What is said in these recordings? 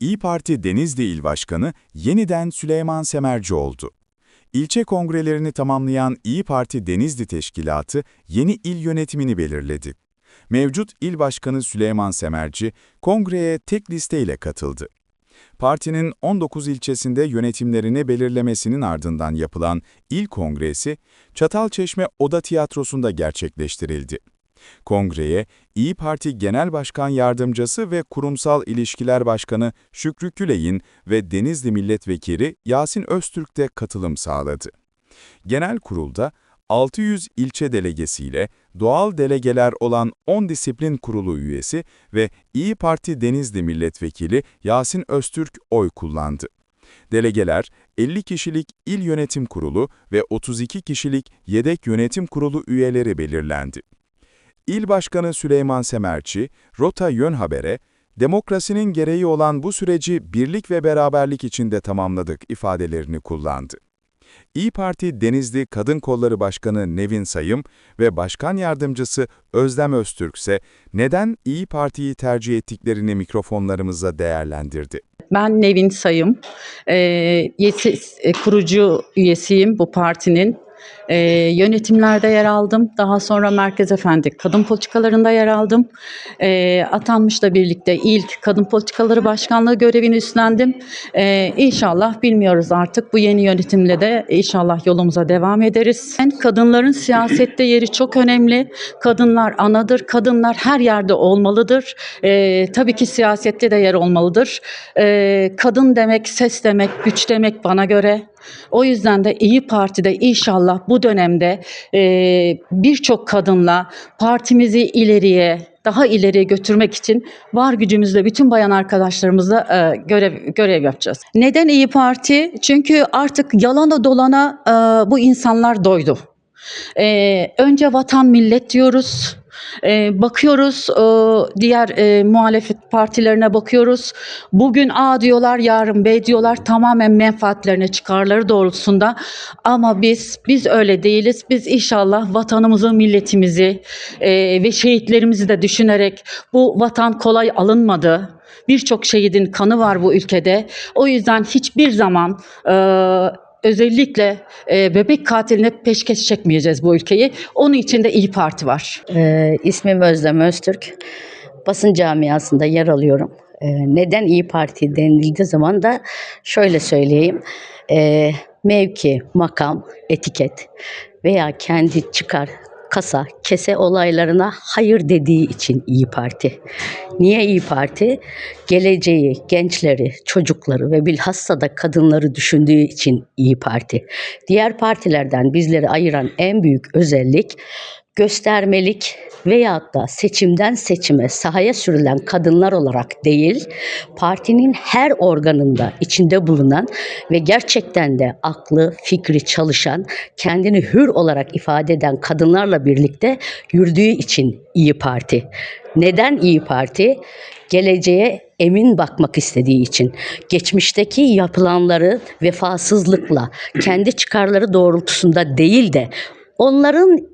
İyi Parti Denizli İl Başkanı yeniden Süleyman Semerci oldu. İlçe kongrelerini tamamlayan İyi Parti Denizli Teşkilatı yeni il yönetimini belirledi. Mevcut il başkanı Süleyman Semerci, kongreye tek listeyle katıldı. Partinin 19 ilçesinde yönetimlerini belirlemesinin ardından yapılan il kongresi, Çatalçeşme Oda Tiyatrosu'nda gerçekleştirildi. Kongreye İyi Parti Genel Başkan Yardımcısı ve Kurumsal İlişkiler Başkanı Şükrü Küley'in ve Denizli Milletvekili Yasin Öztürk de katılım sağladı. Genel kurulda 600 ilçe delegesiyle doğal delegeler olan 10 disiplin kurulu üyesi ve İyi Parti Denizli Milletvekili Yasin Öztürk oy kullandı. Delegeler 50 kişilik il yönetim kurulu ve 32 kişilik yedek yönetim kurulu üyeleri belirlendi. İl Başkanı Süleyman Semerci, Rota Yön Haber'e, demokrasinin gereği olan bu süreci birlik ve beraberlik içinde tamamladık ifadelerini kullandı. İyi Parti Denizli Kadın Kolları Başkanı Nevin Sayım ve Başkan Yardımcısı Özlem Öztürk ise neden İyi Parti'yi tercih ettiklerini mikrofonlarımızla değerlendirdi. Ben Nevin Sayım, e, yesi- e, kurucu üyesiyim bu partinin. E, yönetimlerde yer aldım. Daha sonra Merkez Efendi kadın politikalarında yer aldım. E, atanmışla birlikte ilk kadın politikaları başkanlığı görevini üstlendim. E, inşallah bilmiyoruz artık bu yeni yönetimle de inşallah yolumuza devam ederiz. Kadınların siyasette yeri çok önemli. Kadınlar anadır. Kadınlar her yerde olmalıdır. E, tabii ki siyasette de yer olmalıdır. E, kadın demek, ses demek, güç demek bana göre. O yüzden de İyi Parti'de inşallah bu dönemde e, birçok kadınla partimizi ileriye, daha ileriye götürmek için var gücümüzle bütün bayan arkadaşlarımızla e, görev görev yapacağız. Neden İyi Parti? Çünkü artık yalana dolana e, bu insanlar doydu. E, önce vatan millet diyoruz. E, bakıyoruz e, diğer e, muhalefet partilerine bakıyoruz. Bugün A diyorlar, yarın B diyorlar. Tamamen menfaatlerine, çıkarları doğrultusunda. Ama biz biz öyle değiliz. Biz inşallah vatanımızı, milletimizi e, ve şehitlerimizi de düşünerek bu vatan kolay alınmadı. Birçok şehidin kanı var bu ülkede. O yüzden hiçbir zaman e, özellikle e, bebek katiline peşkeş çekmeyeceğiz bu ülkeyi. Onun için de İyi Parti var. Ee, ismim Özlem Öztürk. Basın camiasında yer alıyorum. Ee, neden İyi Parti denildiği zaman da şöyle söyleyeyim. Ee, mevki, makam, etiket veya kendi çıkar, kasa, kese olaylarına hayır dediği için İyi Parti. Niye İyi Parti? Geleceği, gençleri, çocukları ve bilhassa da kadınları düşündüğü için İyi Parti. Diğer partilerden bizleri ayıran en büyük özellik göstermelik veyahut da seçimden seçime sahaya sürülen kadınlar olarak değil, partinin her organında içinde bulunan ve gerçekten de aklı, fikri çalışan, kendini hür olarak ifade eden kadınlarla birlikte yürüdüğü için İyi Parti. Neden İyi Parti? Geleceğe emin bakmak istediği için, geçmişteki yapılanları vefasızlıkla, kendi çıkarları doğrultusunda değil de onların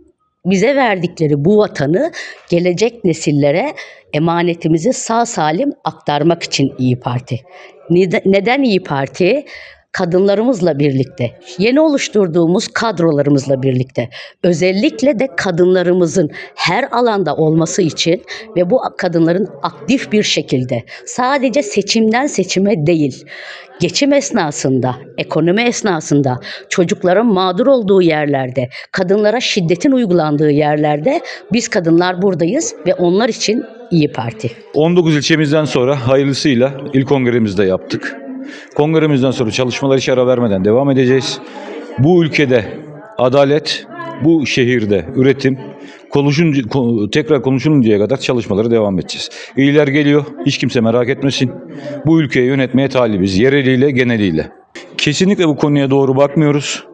bize verdikleri bu vatanı gelecek nesillere emanetimizi sağ salim aktarmak için İyi Parti. Nede- Neden İyi Parti? Kadınlarımızla birlikte, yeni oluşturduğumuz kadrolarımızla birlikte, özellikle de kadınlarımızın her alanda olması için ve bu kadınların aktif bir şekilde sadece seçimden seçime değil, geçim esnasında, ekonomi esnasında, çocukların mağdur olduğu yerlerde, kadınlara şiddetin uygulandığı yerlerde biz kadınlar buradayız ve onlar için İyi Parti. 19 ilçemizden sonra hayırlısıyla il kongremizde yaptık. Kongremizden sonra çalışmalar hiç ara vermeden devam edeceğiz. Bu ülkede adalet, bu şehirde üretim, konuşunca, ko- tekrar konuşuluncaya kadar çalışmaları devam edeceğiz. İyiler geliyor, hiç kimse merak etmesin. Bu ülkeyi yönetmeye talibiz, yereliyle, geneliyle. Kesinlikle bu konuya doğru bakmıyoruz.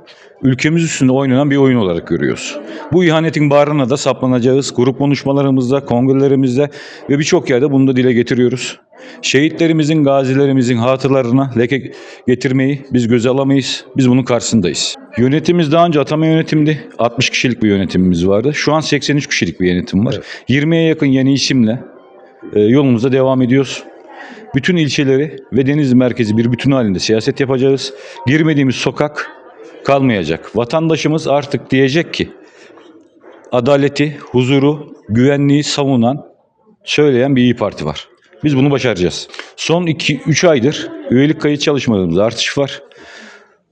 Ülkemiz üstünde oynanan bir oyun olarak görüyoruz. Bu ihanetin bağrına da saplanacağız. Grup konuşmalarımızda, kongrelerimizde ve birçok yerde bunu da dile getiriyoruz. Şehitlerimizin, gazilerimizin hatılarına leke getirmeyi biz göze alamayız. Biz bunun karşısındayız. Yönetimimiz daha önce atama yönetimdi. 60 kişilik bir yönetimimiz vardı. Şu an 83 kişilik bir yönetim var. 20'ye yakın yeni isimle e, yolumuza devam ediyoruz. bütün ilçeleri ve Denizli merkezi bir bütün halinde siyaset yapacağız. Girmediğimiz sokak kalmayacak. Vatandaşımız artık diyecek ki adaleti, huzuru, güvenliği savunan, söyleyen bir İyi Parti var. Biz bunu başaracağız. Son 2-3 aydır üyelik kayıt çalışmalarımızda artış var.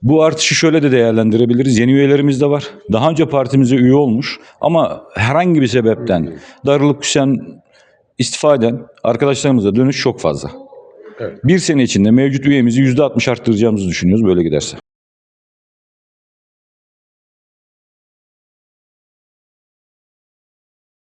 Bu artışı şöyle de değerlendirebiliriz. Yeni üyelerimiz de var. Daha önce partimize üye olmuş ama herhangi bir sebepten darılıp küsen, istifa eden arkadaşlarımıza dönüş çok fazla. Bir sene içinde mevcut üyemizi %60 arttıracağımızı düşünüyoruz böyle giderse.